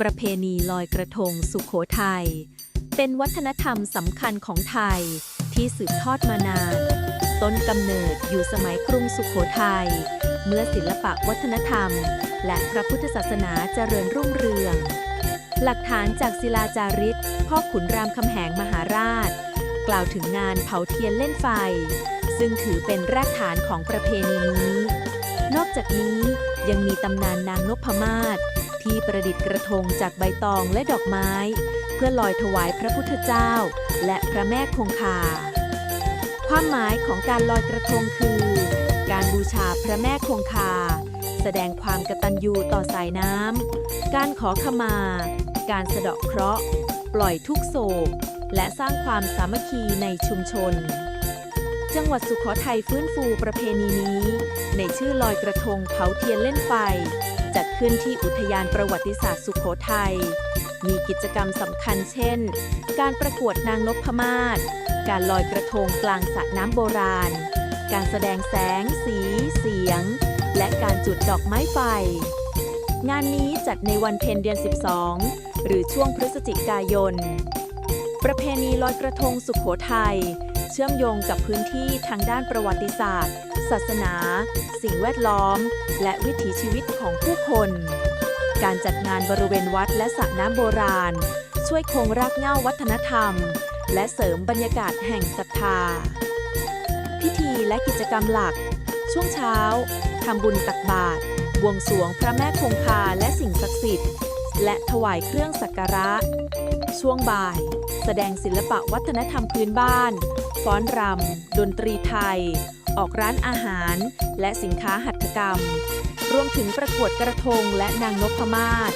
ประเพณีลอยกระทงสุขโขทัย เป็นวัฒนธรรมสำคัญของไทยที่สืบทอดมานาน ต้นกำเนิดอยู่สมัยกรุงสุขโขทัย เมื่อศิลปะวัฒนธรรม และพระพุทธศาสนาเจริญรุ่งเรือง หลักฐานจากศิลาจารึกพ่อขุนรามคำแหงมหาราช กล่าวถึงงานเผาเทียนเล่นไฟ ซึ่งถือเป็นรากฐานของประเพณีนี้ นอกจากนี้ยังมีตำนานนางนพมาศ ที่ประดิษฐ์กระทงจากใบตองและดอกไม้ เพื่อลอยถวายพระพุทธเจ้า และพระแม่คงคา ความหมายของการลอยกระทงคือ การบูชาพระแม่คงคา แสดงความกตัญญูต่อสายน้ำการขอขมา การสะเดาะเคราะห์ ปล่อยทุกโศก และสร้างความสามัคคีในชุมชนจังหวัดสุขโขทัยฟื้นฟูประเพณีนี้ ในชื่อลอยกระทงเผาเทียนเล่นไฟ จัดขึ้นที่อุทยานประวัติศาสตร์สุขโขทัย มีกิจกรรมสำคัญเช่น การประกวดนางนพมาศ การลอยกระทงกลางสระน้ำโบราณ การแสดงแสง สี เสียง และการจุดดอกไม้ไฟ งานนี้จัดในวันเพ็ญเดือน 12 หรือช่วงพฤศจิกายน ประเพณีลอยกระทงสุขโขทัย เชื่อมโยงกับพื้นที่ทางด้านประวัติศาสตร์ ศาสนา สิ่งแวดล้อม และวิถีชีวิตของผู้คน การจัดงานบริเวณวัดและสระน้ำโบราณ ช่วยคงรากเหง้าวัฒนธรรม และเสริมบรรยากาศแห่งศรัทธา พิธีและกิจกรรมหลัก ช่วงเช้าทำบุญตักบาตรบวงสรวงพระแม่คงคาและสิ่งศักดิ์สิทธิ์ และถวายเครื่องสักการะ ช่วงบ่าย แสดงศิลปะวัฒนธรรมพื้นบ้าน ฟ้อนรำ ดนตรีไทย ออกร้านอาหาร และสินค้าหัตถกรรม รวมถึงประกวดกระทงและนางนพมาศ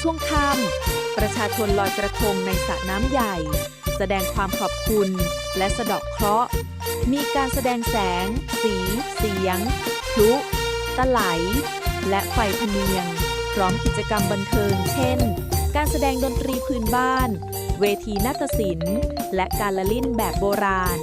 ช่วงค่ำประชาชนลอยกระทงในสระน้ำใหญ่ แสดงความขอบคุณและสะดาะเคราะห์ มีการแสดงแสง สี เสียงพลุตะไหล และไฟพเนียง พร้อมกิจกรรมบันเทิง เช่น การแสดงดนตรีพื้นบ้าน เวทีนาฏศิลป์ และการละลิ่นแบบโบราณ